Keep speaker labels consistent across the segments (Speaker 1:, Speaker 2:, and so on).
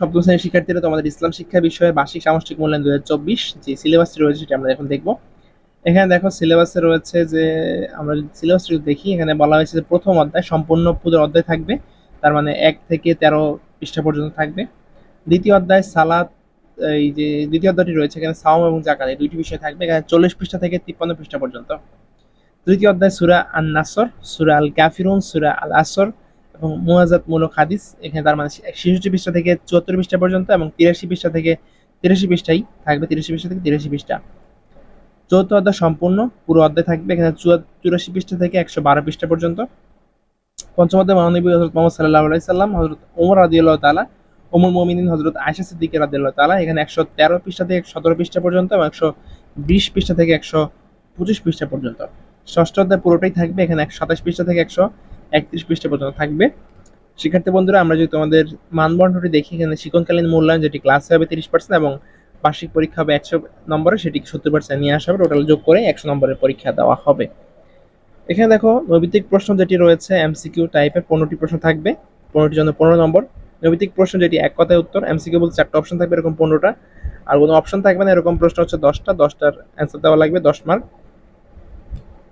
Speaker 1: সপ্তম শ্রেণির শিক্ষার্থীরা তোমাদের ইসলাম শিক্ষা বিষয়ে বার্ষিক সামষ্টিক মূল্যায়ন দু হাজার চব্বিশ যে সিলেবাসটি রয়েছে সেটা আমরা এখন দেখব। এখানে দেখো সিলেবাসে রয়েছে যে, আমরা যদি সিলেবাসটি দেখি, এখানে বলা হয়েছে যে প্রথম অধ্যায় সম্পূর্ণ পুজোর অধ্যায় থাকবে। তার মানে এক থেকে তেরো পৃষ্ঠা পর্যন্ত থাকবে। দ্বিতীয় অধ্যায় সালাদ এই যে দ্বিতীয় অধ্যায়টি রয়েছে, এখানে সাওম এবং জাকাত, এই দুইটি বিষয় থাকবে। এখানে চল্লিশ পৃষ্ঠা থেকে তিপ্পান্ন পৃষ্ঠা পর্যন্ত। তৃতীয় অধ্যায় সুরা আন নাসর সুরা আল কাফিরুন সুরা আল আসর এবং মুয়াজাত মূলক হাদিস, এখানে তার মানে ছেষট্টি পৃষ্ঠা থেকে চুয়াত্তর পৃষ্ঠা পর্যন্ত এবং তিরাশি পৃষ্ঠা থেকে তিরাশি পৃষ্ঠাই থাকবে, তিরাশি পৃষ্ঠা থেকে তিরাশি পৃষ্ঠা। চৌথ অধ্যায় সম্পূর্ণ, পুরো অধ্যায় থাকবে এখানে চুরাশি পৃষ্ঠা থেকে একশো বারো পৃষ্ঠা পর্যন্ত। পঞ্চম অধ্যায় মহানবী হজরত মোহাম্মদ সাল্লাহ আলাইসাল্লাম হজরত ওমর রাদিউল্লাহ তালা ওমর মোমিনিন হজরত আয়সা সিদ্দিকের রাদিউল্লাহ তালা এখানে একশো তেরো পৃষ্ঠা থেকে সতেরো পৃষ্ঠা পর্যন্ত এবং একশো বিশ পৃষ্ঠা থেকে একশো পঁচিশ পৃষ্ঠা পর্যন্ত। ষষ্ঠ অধ্যায় পুরোটাই থাকবে, এখানে একশো সাতাশ পৃষ্ঠা থেকে একশো একত্রিশ পৃষ্ঠা পর্যন্ত থাকবে। শিক্ষার্থী বন্ধুরা, আমরা যদি তোমাদের মানবন্ধটি দেখি, এখানে শিক্ষণকালীন মূল্যায়ন যেটি ক্লাসে হবে তিরিশ পার্সেন্ট এবং বার্ষিক পরীক্ষা হবে একশো নম্বরে সেটি সত্তর পার্সেন্ট নিয়ে আসা হবে। টোটাল যোগ করে একশো নম্বরের পরীক্ষা দেওয়া হবে। এখানে দেখো, নৈবিত্তিক প্রশ্ন যেটি রয়েছে এমসিকিউ টাইপের পনেরোটি প্রশ্ন থাকবে। পনেরোটির জন্য পনেরো নম্বর। নৈবিত্তিক প্রশ্ন যেটি এক কথায় উত্তর এমসিকিউ বলতে চারটা অপশন থাকবে, এরকম পনেরোটা। আর কোনো অপশন থাকবে না, এরকম প্রশ্ন হচ্ছে দশটা। দশটার অ্যান্সার দেওয়া লাগবে, দশ মার্ক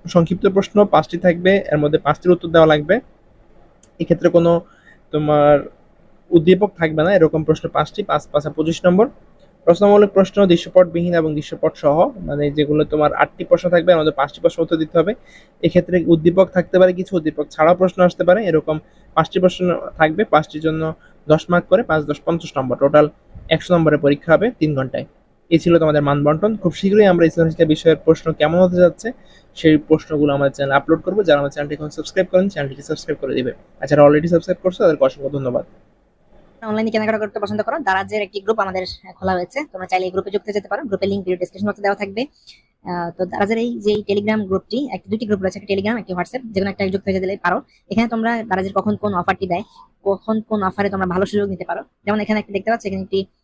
Speaker 1: সংক্ষিপ্ত প্রশ্ন, পাঁচটি থাকবে, এর মধ্যে পাঁচটির উত্তর দেওয়া লাগবে। এক্ষেত্রে কোনো তোমার উদ্দীপক থাকবে না, এরকম প্রশ্ন পাঁচটি, পাঁচ, পাঁচা পঁচিশ নম্বর। প্রশ্নমূলক প্রশ্ন, দৃশ্যপটবিহীন এবং দৃশ্যপট সহ মানে যেগুলো তোমার আটটি প্রশ্ন থাকবে মধ্যে পাঁচটি প্রশ্ন উত্তর দিতে হবে। এক্ষেত্রে উদ্দীপক থাকতে পারে কিছু, উদ্দীপক ছাড়াও প্রশ্ন আসতে পারে, এরকম পাঁচটি প্রশ্ন থাকবে, পাঁচটির জন্য দশ মার্ক করে, পাঁচ, দশ, পঞ্চাশ নম্বর। টোটাল একশো নম্বরের পরীক্ষা হবে তিন ঘন্টায়। এই ছিল তোমাদের মানবন্টন। খুব শীঘ্রই আমরা ইসলাম শিক্ষা বিষয়ের প্রশ্ন কেমন হতে যাচ্ছে, সেই প্রশ্নগুলো আমাদের চ্যানেল আপলোড করব। যারা আমার চ্যানেলটি এখন সাবস্ক্রাইব করেন চ্যানেলটি সাবস্ক্রাইব করে দিবে। যারা অলরেডি সাবস্ক্রাইব করছ, তাদেরকে অসংখ্য ধন্যবাদ।
Speaker 2: অনলাইনে কেনাকাটা করতে পছন্দ করো। দারাজের একটি গ্রুপ আমাদের খোলা হয়েছে। তোমরা চাইলে এই গ্রুপে যুক্ত যেতে পারো। গ্রুপের লিঙ্ক ভিডিও ডেসক্রিপশন বক্সে দেওয়া থাকবে। তো দারাজের এই যে টেলিগ্রাম গ্রুপটি একটি, দুটি গ্রুপ রয়েছে, একটা টেলিগ্রাম একটি হোয়াটসঅ্যাপ যেকোনো একটা যুক্ত হয়ে দিলে পারো। এখানে তোমরা দারাজের কখন কোন অফারটি দেয়, কখন কোন অফারে তোমরা ভালো সুযোগ নিতে পারো। যেমন এখানে একটা দেখতে পাচ্ছ, এখানে একটি